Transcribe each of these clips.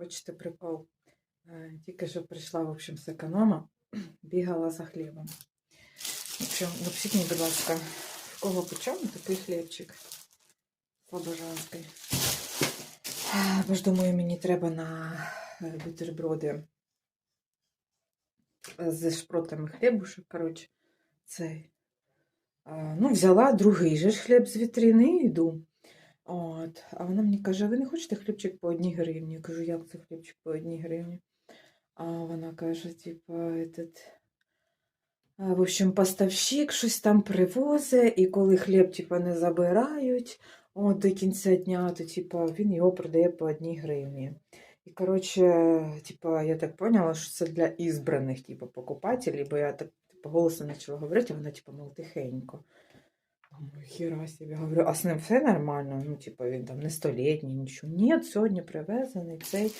Хочете прикол? Е, Тільки що прийшла, в общем, з економа, бігала за хлібом. В общем, напишіть мені, будь ласка, в кого по чому такий хлібчик слобожанський. Е, Бо ж думаю, мені треба на е, бутерброди з шпротами хлібушек, коротше, цей. Е, Ну, взяла другий же ж хліб з вітрини і йду. От. А вона мені каже: ви не хочете хлібчик по одній гривні? Я кажу, як це хлібчик по одній гривні? А вона каже, типа, этот, в общем, поставщик щось там привозить, і коли хліб, типа, не забирають от, до кінця дня, то типа, він його продає по одній гривні. І, коротше, типа, я так поняла, що це для ізбраних, типа, покупателів, бо я так типа, голосом почала говорити, а вона, типа, мов тихенько. Хіра себе. Говорю, а з ним все нормально? Ну, типа, він там не столітній, нічого. Ні, сьогодні привезений цей.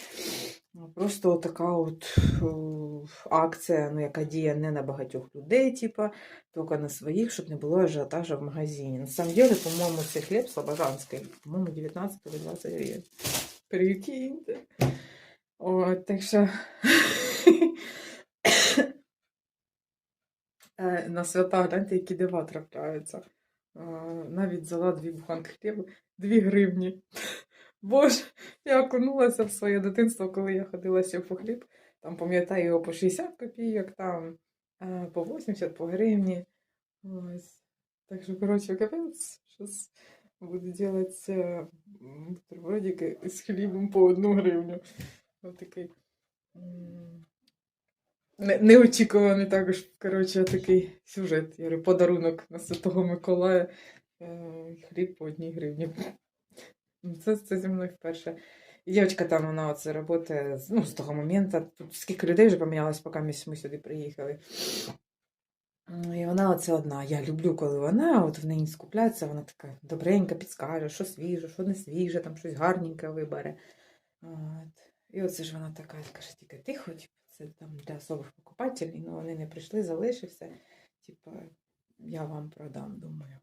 Ну, Просто така от о, акція, ну, яка діє не на багатьох людей, типа, тільки на своїх, щоб не було ажіотажу в магазині. На самом деле, по-моєму, цей хліб слобожанський, по-моєму, 19 или 20 гривень. Прикиньте. От, так що Е, на свята гляньте, які дива трапляються. Навіть взяла дві буханки хліба, дві гривні. Боже, я окунулася в своє дитинство, коли я ходила ще по хліб. Там, пам'ятаю, його по 60 копійок, там е, по 80, по гривні. Ось. Так що, коротше, капець, зараз буду робити бутербродики з хлібом по одну гривню. Ось такий. Неочікуваний також, коротше, такий сюжет. Я говорю, подарунок на Святого Миколая. Е, Хліб по одній гривні. Ну, Це, це зі мною вперше. І дівчинка там, вона оце працює ну, з того моменту. Тут скільки людей вже помінялось, поки ми, сюди приїхали. І вона оце одна. Я люблю, коли вона от в неї скупляється, вона така добренька, підскаже, що свіже, що не свіже, там щось гарненьке вибере. От. І оце ж вона така каже, тільки тихо, типу, це там для особих покупателів, ну вони не прийшли, залишився. Типа, я вам продам, думаю.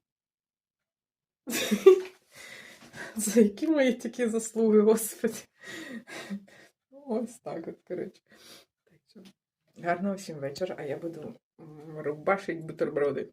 За які мої такі заслуги, господи. Ось так от, коротше. Гарного всім вечора, а я буду рубашить бутерброди.